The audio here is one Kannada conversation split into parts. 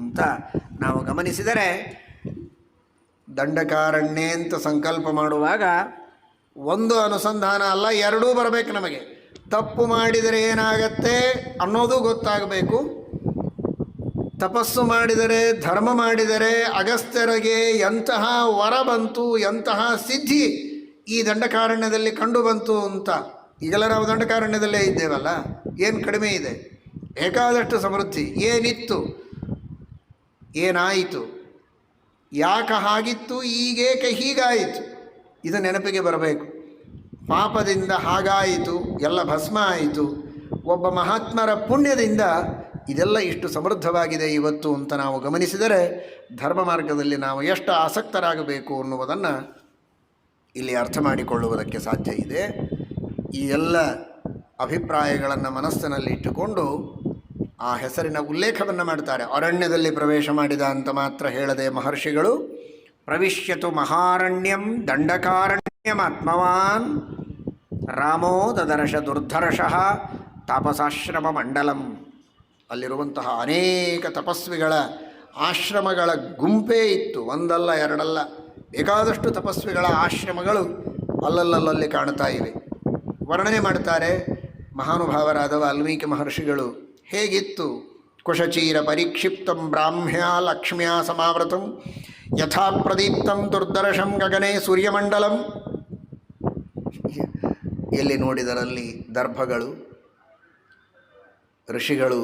ಅಂತ ನಾವು ಗಮನಿಸಿದರೆ ದಂಡಕಾರಣ್ಯ ಅಂತ ಸಂಕಲ್ಪ ಮಾಡುವಾಗ ಒಂದು ಅನುಸಂಧಾನ ಅಲ್ಲ, ಎರಡೂ ಬರಬೇಕು ನಮಗೆ. ತಪ್ಪು ಮಾಡಿದರೆ ಏನಾಗತ್ತೆ ಅನ್ನೋದು ಗೊತ್ತಾಗಬೇಕು. ತಪಸ್ಸು ಮಾಡಿದರೆ, ಧರ್ಮ ಮಾಡಿದರೆ ಅಗಸ್ತ್ಯರಿಗೆ ಎಂತಹ ವರ ಬಂತು, ಎಂತಹ ಸಿದ್ಧಿ ಈ ದಂಡಕಾರಣ್ಯದಲ್ಲಿ ಕಂಡು ಬಂತು ಅಂತ ಈಗೆಲ್ಲ ನಾವು ದಂಡಕಾರಣ್ಯದಲ್ಲೇ ಇದ್ದೇವಲ್ಲ? ಏನು ಕಡಿಮೆ ಇದೆ? ಬೇಕಾದಷ್ಟು ಸಮೃದ್ಧಿ ಏನಿತ್ತು? ಏನಾಯಿತು? ಯಾಕೆ ಹಾಗಿತ್ತು? ಈಗೇಕೆ ಹೀಗಾಯಿತು? ಇದು ನೆನಪಿಗೆ ಬರಬೇಕು. ಪಾಪದಿಂದ ಹಾಗಾಯಿತು, ಎಲ್ಲ ಭಸ್ಮ ಆಯಿತು. ಒಬ್ಬ ಮಹಾತ್ಮರ ಪುಣ್ಯದಿಂದ ಇದೆಲ್ಲ ಇಷ್ಟು ಸಮೃದ್ಧವಾಗಿದೆ ಇವತ್ತು ಅಂತ ನಾವು ಗಮನಿಸಿದರೆ ಧರ್ಮ ಮಾರ್ಗದಲ್ಲಿ ನಾವು ಎಷ್ಟು ಆಸಕ್ತರಾಗಬೇಕು ಅನ್ನುವುದನ್ನು ಇಲ್ಲಿ ಅರ್ಥ ಮಾಡಿಕೊಳ್ಳುವುದಕ್ಕೆ ಸಾಧ್ಯ ಇದೆ. ಈ ಎಲ್ಲ ಅಭಿಪ್ರಾಯಗಳನ್ನು ಮನಸ್ಸಿನಲ್ಲಿ ಇಟ್ಟುಕೊಂಡು ಆ ಹೆಸರಿನ ಉಲ್ಲೇಖವನ್ನು ಮಾಡ್ತಾರೆ ಅರಣ್ಯದಲ್ಲಿ ಪ್ರವೇಶ ಮಾಡಿದ ಅಂತ ಮಾತ್ರ ಹೇಳದೆ ಮಹರ್ಷಿಗಳು, ಪ್ರವಿಶ್ಯತು ಮಹಾರಣ್ಯಂ ದಂಡಕಾರಣ್ಯಮಾತ್ಮವಾನ್ ರಾಮೋ ದದರ್ಶ ದುರ್ಧರ್ಷಃ ತಾಪಸಾಶ್ರಮ ಮಂಡಲಂ. ಅಲ್ಲಿರುವಂತಹ ಅನೇಕ ತಪಸ್ವಿಗಳ ಆಶ್ರಮಗಳ ಗುಂಪೇ ಇತ್ತು. ಒಂದಲ್ಲ, ಎರಡಲ್ಲ, ಬೇಕಾದಷ್ಟು ತಪಸ್ವಿಗಳ ಆಶ್ರಮಗಳು ಅಲ್ಲಲ್ಲಲ್ಲಿ ಕಾಣ್ತಾ ಇವೆ. ವರ್ಣನೆ ಮಾಡ್ತಾರೆ ಮಹಾನುಭಾವರಾದ ವಾಲ್ಮೀಕಿ ಮಹರ್ಷಿಗಳು ಹೇಗಿತ್ತು? ಕುಶಚೀರ ಪರಿಕ್ಷಿಪ್ತಂ ಬ್ರಾಹ್ಮ್ಯ ಲಕ್ಷ್ಮ್ಯಾ ಸಮಾವೃತಂ ಯಥಾ ಪ್ರದೀಪ್ತಂ ದುರ್ದರ್ಶಂ ಗಗನೆ ಸೂರ್ಯಮಂಡಲಂ. ಎಲ್ಲಿ ನೋಡಿದರಲ್ಲಿ ದರ್ಭಗಳು, ಋಷಿಗಳು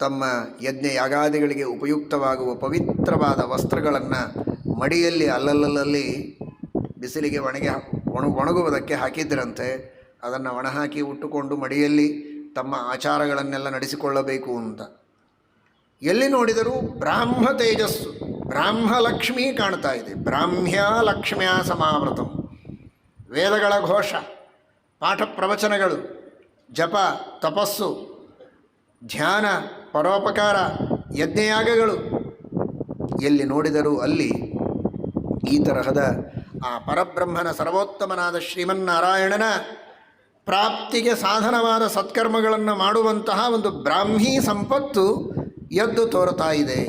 ತಮ್ಮ ಯಜ್ಞ ಯಾಗಾದಿಗಳಿಗೆ ಉಪಯುಕ್ತವಾಗುವ ಪವಿತ್ರವಾದ ವಸ್ತ್ರಗಳನ್ನು ಮಡಿಯಲ್ಲಿ ಅಲ್ಲಲ್ಲಲ್ಲಿ ಬಿಸಿಲಿಗೆ ಒಣಗಿ ಒಣ ಒಣಗುವುದಕ್ಕೆ ಹಾಕಿದ್ದರಂತೆ ಅದನ್ನು ಒಣಹಾಕಿ ಉಟ್ಟುಕೊಂಡು ಮಡಿಯಲ್ಲಿ ತಮ್ಮ ಆಚಾರಗಳನ್ನೆಲ್ಲ ನಡೆಸಿಕೊಳ್ಳಬೇಕು ಅಂತ. ಎಲ್ಲಿ ನೋಡಿದರೂ ಬ್ರಾಹ್ಮ ತೇಜಸ್ಸು, ಬ್ರಾಹ್ಮ ಲಕ್ಷ್ಮಿ ಕಾಣ್ತಾ ಇದೆ. ಬ್ರಾಹ್ಮ್ಯ ಲಕ್ಷ್ಮ್ಯ ಸಮಾವೃತಂ. ವೇದಗಳ ಘೋಷ, ಪಾಠ ಪ್ರವಚನಗಳು, ಜಪ, ತಪಸ್ಸು, ಧ್ಯಾನ, ಪರೋಪಕಾರ, ಯಜ್ಞಯಾಗಗಳು. ಎಲ್ಲಿ ನೋಡಿದರೂ ಅಲ್ಲಿ ಈ ತರಹದ ಆ ಪರಬ್ರಹ್ಮನ ಸರ್ವೋತ್ತಮನಾದ ಶ್ರೀಮನ್ನಾರಾಯಣನ ಪ್ರಾಪ್ತಿಗೆ ಸಾಧನವಾದ ಸತ್ಕರ್ಮಗಳನ್ನು ಮಾಡುವಂತಹ ಒಂದು ಬ್ರಾಹ್ಮಿ ಸಂಪತ್ತು ಎದ್ದು ತೋರುತ್ತಾ ಇದೆ.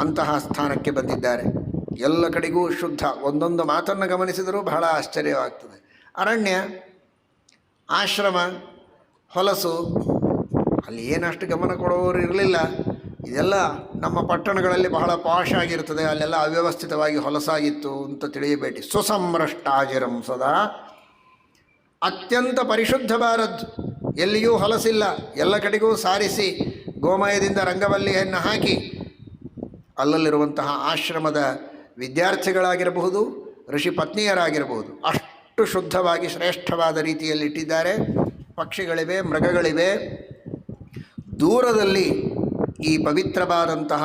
ಅಂತಹ ಸ್ಥಾನಕ್ಕೆ ಬಂದಿದ್ದಾರೆ. ಎಲ್ಲ ಕಡೆಗೂ ಶುದ್ಧ. ಒಂದೊಂದು ಮಾತನ್ನು ಗಮನಿಸಿದರೂ ಬಹಳ ಆಶ್ಚರ್ಯವಾಗ್ತದೆ. ಅರಣ್ಯ, ಆಶ್ರಮ, ಹೊಲಸು, ಅಲ್ಲಿ ಏನಷ್ಟು ಗಮನ ಕೊಡುವವರು ಇರಲಿಲ್ಲ. ಇದೆಲ್ಲ ನಮ್ಮ ಪಟ್ಟಣಗಳಲ್ಲಿ ಬಹಳ ಪಾಶ್ ಆಗಿರ್ತದೆ ಅಲ್ಲೆಲ್ಲ ಅವ್ಯವಸ್ಥಿತವಾಗಿ ಹೊಲಸಾಗಿತ್ತು ಅಂತ ತಿಳಿಯಬೇಡಿ. ಸುಸಂಭ್ರಷ್ಟಾಜಿರಂ ಸದಾ. ಅತ್ಯಂತ ಪರಿಶುದ್ಧವಾದದ್ದು ಎಲ್ಲಿಯೂ ಹೊಲಸಿಲ್ಲ. ಎಲ್ಲ ಕಡೆಗೂ ಸಾರಿಸಿ ಗೋಮಯದಿಂದ ರಂಗವಲ್ಲಿಯನ್ನು ಹಾಕಿ ಅಲ್ಲಲ್ಲಿರುವಂತಹ ಆಶ್ರಮದ ವಿದ್ಯಾರ್ಥಿಗಳಾಗಿರಬಹುದು, ಋಷಿ ಪತ್ನಿಯರಾಗಿರಬಹುದು. ಅಷ್ಟು ಶುದ್ಧವಾಗಿ ಶ್ರೇಷ್ಠವಾದ ರೀತಿಯಲ್ಲಿ ಇಟ್ಟಿದ್ದಾರೆ ಪಕ್ಷಿಗಳಿವೆ, ಮೃಗಗಳಿವೆ. ದೂರದಲ್ಲಿ ಈ ಪವಿತ್ರವಾದಂತಹ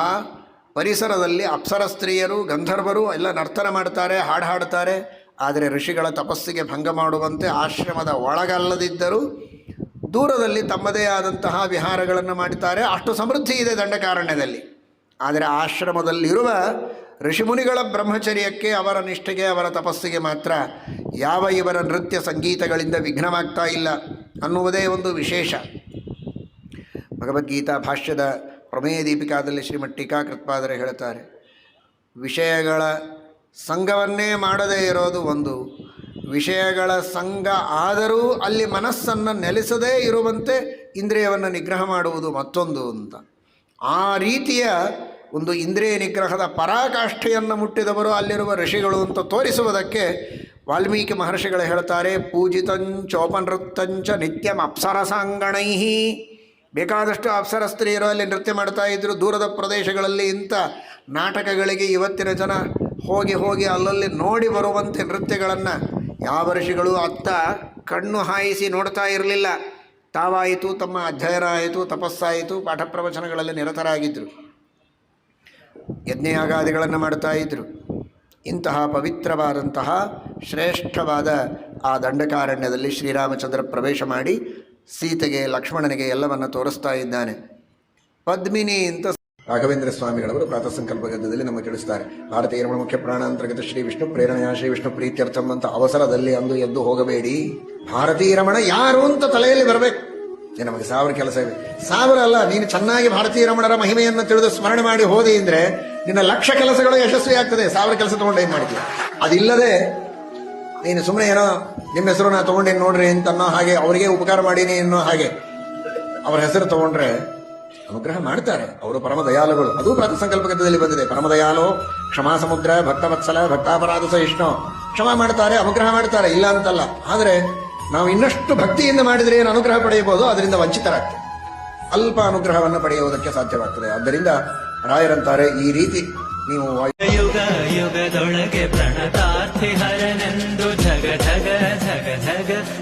ಪರಿಸರದಲ್ಲಿ ಅಪ್ಸರ ಸ್ತ್ರೀಯರು, ಗಂಧರ್ವರು ಎಲ್ಲ ನರ್ತನ ಮಾಡ್ತಾರೆ, ಹಾಡು ಹಾಡ್ತಾರೆ. ಆದರೆ ಋಷಿಗಳ ತಪಸ್ಸಿಗೆ ಭಂಗ ಮಾಡುವಂತೆ ಆಶ್ರಮದ ಒಳಗಲ್ಲದಿದ್ದರೂ ದೂರದಲ್ಲಿ ತಮ್ಮದೇ ಆದಂತಹ ವಿಹಾರಗಳನ್ನು ಮಾಡಿದ್ದಾರೆ. ಅಷ್ಟು ಸಮೃದ್ಧಿ ಇದೆ ದಂಡಕಾರಣ್ಯದಲ್ಲಿ. ಆದರೆ ಆಶ್ರಮದಲ್ಲಿರುವ ಋಷಿಮುನಿಗಳ ಬ್ರಹ್ಮಚರ್ಯಕ್ಕೆ ಅವರ ನಿಷ್ಠೆಗೆ ಅವರ ತಪಸ್ಸಿಗೆ ಮಾತ್ರ ಯಾವ ಇವರ ನೃತ್ಯ ಸಂಗೀತಗಳಿಂದ ವಿಘ್ನವಾಗ್ತಾ ಇಲ್ಲ ಅನ್ನುವುದೇ ಒಂದು ವಿಶೇಷ. ಭಗವದ್ಗೀತಾ ಭಾಷ್ಯದ ಪ್ರಮೇಯ ದೀಪಿಕಾದಲ್ಲಿ ಶ್ರೀಮಠ್ ಟೀಕಾಕೃತ್ಪಾದರೆ ಹೇಳ್ತಾರೆ ವಿಷಯಗಳ ಸಂಘವನ್ನೇ ಮಾಡದೇ ಇರೋದು ಒಂದು. ವಿಷಯಗಳ ಸಂಘ ಆದರೂ ಅಲ್ಲಿ ಮನಸ್ಸನ್ನು ನೆಲೆಸದೇ ಇರುವಂತೆ ಇಂದ್ರಿಯವನ್ನು ನಿಗ್ರಹ ಮಾಡುವುದು ಮತ್ತೊಂದು ಅಂತ. ಆ ರೀತಿಯ ಒಂದು ಇಂದ್ರಿಯ ನಿಗ್ರಹದ ಪರಾಕಾಷ್ಠೆಯನ್ನು ಮುಟ್ಟಿದವರು ಅಲ್ಲಿರುವ ಋಷಿಗಳು ಅಂತ ತೋರಿಸುವುದಕ್ಕೆ ವಾಲ್ಮೀಕಿ ಮಹರ್ಷಿಗಳು ಹೇಳ್ತಾರೆ ಪೂಜಿತಂಚೋಪನೃತ್ತಂಚ ನಿತ್ಯಂ ಅಪ್ಸರಸಾಂಗಣೈ ಬೇಕಾದಷ್ಟು ಅಪ್ಸರ ಸ್ತ್ರೀಯರು ಅಲ್ಲಿ ನೃತ್ಯ ಮಾಡ್ತಾ ಇದ್ದರು ದೂರದ ಪ್ರದೇಶಗಳಲ್ಲಿ ಇಂಥ ನಾಟಕಗಳಿಗೆ ಇವತ್ತಿನ ಜನ ಹೋಗಿ ಹೋಗಿ ಅಲ್ಲಲ್ಲಿ ನೋಡಿ ಬರುವಂತೆ ನೃತ್ಯಗಳನ್ನು ಯಾವ ಋಷಿಗಳು ಅತ್ತ ಕಣ್ಣು ಹಾಯಿಸಿ ನೋಡ್ತಾ ಇರಲಿಲ್ಲ. ತಾವಾಯಿತು, ತಮ್ಮ ಅಧ್ಯಯನ ಆಯಿತು ತಪಸ್ಸಾಯಿತು ಪಾಠ ಪ್ರವಚನಗಳಲ್ಲಿ ನಿರತರಾಗಿದ್ದರು ಯಜ್ಞಯಾಗಾದಿಗಳನ್ನು ಮಾಡ್ತಾ ಇದ್ದರು ಇಂತಹ ಪವಿತ್ರವಾದಂತಹ, ಶ್ರೇಷ್ಠವಾದ ಆ ದಂಡಕಾರಣ್ಯದಲ್ಲಿ ಶ್ರೀರಾಮಚಂದ್ರ ಪ್ರವೇಶ ಮಾಡಿ ಸೀತೆಗೆ, ಲಕ್ಷ್ಮಣನಿಗೆ ಎಲ್ಲವನ್ನು ತೋರಿಸ್ತಾ ಇದ್ದಾನೆ. ಪದ್ಮಿನಿ ಅಂತ ರಾಘವೇಂದ್ರ ಸ್ವಾಮಿಗಳವರು ಪ್ರಾತಃ ಸಂಕಲ್ಪ ಗ್ರಂಥದಲ್ಲಿ ನಮ್ಮ ತಿಳಿಸ್ತಾರೆ ಭಾರತೀಯ ಮುಖ್ಯ ಪ್ರಾಣಾಂತರ್ಗತ ಶ್ರೀ ವಿಷ್ಣು ಪ್ರೇರಣೆಯ ಶ್ರೀ ವಿಷ್ಣು ಪ್ರೀತ್ಯರ್ಥಂ ಅಂತ ಅವಸರದಲ್ಲಿ ಅಂದು ಎದ್ದು ಹೋಗಬೇಡಿ. ಭಾರತೀಯ ರಮಣ ಯಾರು ಅಂತ ತಲೆಯಲ್ಲಿ ಬರಬೇಕು. ನಮಗೆ ಸಾವಿರ ಕೆಲಸ ಇದೆ. ಸಾವಿರ ಅಲ್ಲ, ನೀನು ಚೆನ್ನಾಗಿ ಭಾರತೀಯ ರಮಣರ ಮಹಿಮೆಯನ್ನು ತಿಳಿದು ಸ್ಮರಣೆ ಮಾಡಿ ಹೋದೆ ಅಂದ್ರೆ ನಿನ್ನ ಲಕ್ಷ ಕೆಲಸಗಳು ಯಶಸ್ವಿ ಆಗ್ತದೆ ಸಾವಿರ ಕೆಲಸ ತಗೊಂಡು ಏನ್ ಮಾಡ್ತೀಯ? ಅದಿಲ್ಲದೆ ನೀನು ಸುಮ್ಮನೆ ಏನೋ ನಿಮ್ಮ ಹೆಸರು ನಾ ತಗೊಂಡೇನು ನೋಡ್ರಿ ಅಂತ ಅನ್ನೋ ಹಾಗೆ, ಅವರಿಗೆ ಉಪಕಾರ ಮಾಡೀನಿ ಅನ್ನೋ ಹಾಗೆ, ಅವರ ಹೆಸರು ತಗೊಂಡ್ರೆ ಅನುಗ್ರಹ ಮಾಡ್ತಾರೆ. ಅವರು ಪರಮ ದಯಾಲುಗಳು ಅದು ಪ್ರಾತ ಸಂಕಲ್ಪಕದಲ್ಲಿ ಬಂದಿದೆ. ಪರಮ ದಯಾಳು ಕ್ಷಮಾ ಸಮುದ್ರ ಭಕ್ತವತ್ಸಲ ಭಕ್ತಾಪರಾಧ ಸಹಿಷ್ಣು ಕ್ಷಮ ಮಾಡ್ತಾರೆ, ಅನುಗ್ರಹ ಮಾಡ್ತಾರೆ, ಇಲ್ಲ ಅಂತಲ್ಲ. ಆದರೆ, ನಾವು ಇನ್ನಷ್ಟು ಭಕ್ತಿಯಿಂದ ಮಾಡಿದರೆ ಏನು ಅನುಗ್ರಹ ಪಡೆಯಬಹುದು? ಅದರಿಂದ ವಂಚಿತರಾಗ್ತದೆ ಅಲ್ಪ ಅನುಗ್ರಹವನ್ನು ಪಡೆಯುವುದಕ್ಕೆ ಸಾಧ್ಯವಾಗ್ತದೆ. ಆದ್ದರಿಂದ ರಾಯರಂತಾರೆ, ಈ ರೀತಿ ನೀವು ಯುಗ ಯುಗದೊಳಗೆ ಪ್ರಣತಾರ್ಥಿ ಹರನೆಂದು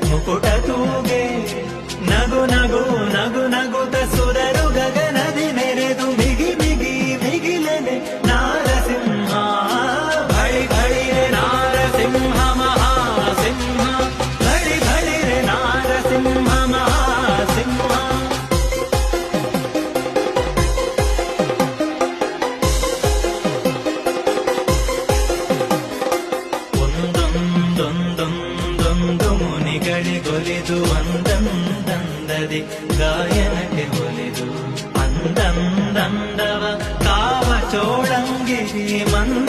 ಮುಕುಟ ತೂಗೆ. ನಗು ನಗು ನಗು ನಗುತ ಮುನಿಗಳಿಗೊಲಿದು ಒಂದಂದಂದದಿ ಗಾಯನಕ್ಕೆ ಒಲಿದು ಅಂದಂದಂದವ ಕಾವ ಚೋಳಂಗಿರಿ ಮಂದಿರನೆ ವಿಜಯ ವಿಠಲ